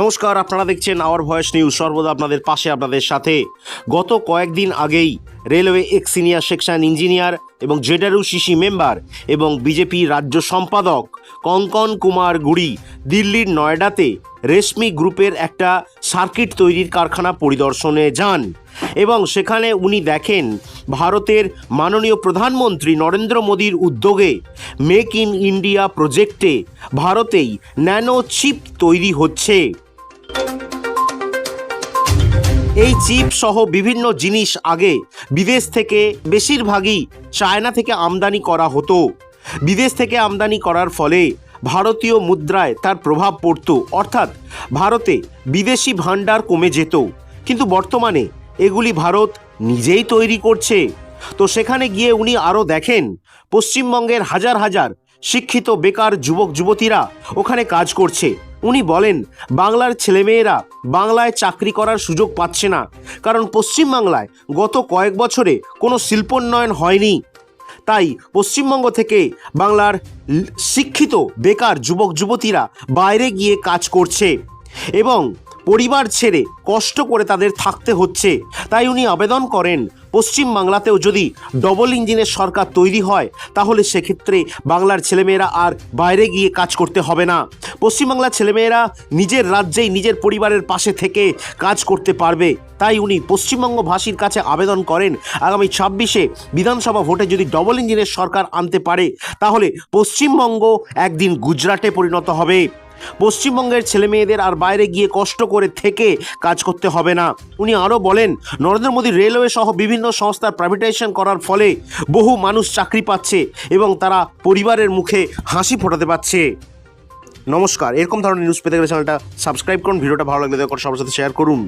নমস্কার, আপনারা দেখছেন আওয়ার ভয়েস নিউজ সর্বদা আপনাদের পাশে, আপনাদের সাথে। গত কয়েকদিন আগেই railway ex senior section engineer এবং জেডারু সিসি মেম্বার এবং বিজেপি রাজ্য সম্পাদক কঙ্কন কুমার গুড়ি দিল্লির নয়ডাতে রেশমি গ্রুপের একটা সার্কিট তৈরির কারখানা পরিদর্শনে যান এবং সেখানে উনি দেখেন, ভারতের মাননীয় প্রধানমন্ত্রী নরেন্দ্র মোদীর উদ্যোগে মেক ইন ইন্ডিয়া প্রজেক্টে ভারতেই ন্যানো চিপ তৈরি হচ্ছে। এই চিপ সহ বিভিন্ন জিনিস আগে বিদেশ থেকে বেশিরভাগই চায়না থেকে আমদানি করা হতো। বিদেশ থেকে আমদানি করার ফলে ভারতীয় মুদ্রায় তার প্রভাব পড়তো। অর্থাৎ ভারতে বিদেশি ভাণ্ডার কমে যেত। কিন্তু বর্তমানে এগুলি ভারত নিজেই তৈরি করছে। তো সেখানে গিয়ে উনি আরও দেখেন, পশ্চিমবঙ্গের হাজার হাজার শিক্ষিত বেকার যুবক যুবতীরা ওখানে কাজ করছে। উনি বলেন, বাংলার ছেলেমেয়েরা বাংলায় চাকরি করার সুযোগ পাচ্ছে না। কারণ পশ্চিমবাংলায় গত কয়েক বছরে কোনো শিল্পোন্নয়ন হয়নি। তাই পশ্চিমবঙ্গ থেকে বাংলার শিক্ষিত, বেকার যুবক, যুবতীরা বাইরে গিয়ে কাজ করছে এবং পরিবার ছেড়ে কষ্ট করে তাদের থাকতে হচ্ছে। তাই উনি আবেদন করেন পশ্চিমবাংলাতেও যদি ডবল ইঞ্জিনের সরকার তৈরি হয়, তাহলে সেক্ষেত্রে বাংলার ছেলেমেয়েরা আর বাইরে গিয়ে কাজ করতে হবে না। পশ্চিমবাংলার ছেলেমেয়েরা নিজের রাজ্যেই নিজের পরিবারের পাশে থেকে কাজ করতে পারবে। তাই উনি পশ্চিমবঙ্গবাসীর কাছে আবেদন করেন, আগামী ছাব্বিশে বিধানসভা ভোটে যদি ডবল ইঞ্জিনের সরকার আনতে পারে, তাহলে পশ্চিমবঙ্গ একদিন গুজরাটে পরিণত হবে। পশ্চিমবঙ্গের ছেলে মেয়েদের আর বাইরে গিয়ে কষ্ট করে থেকে কাজ করতে হবে না। উনি আরও বলেন, নরেন্দ্র মোদী রেলওয়ে সহ বিভিন্ন সংস্থার প্রাইভেটাইজেশন করার ফলে বহু মানুষ চাকরি পাচ্ছে এবং তারা পরিবারের মুখে হাসি ফোটাতে পারছে। নমস্কার, এরকম ধরনের নিউজ পেতে গেলে চ্যানেলটা সাবস্ক্রাইব করুন, ভিডিওটা ভালো লাগলে সবার সাথে শেয়ার করুন।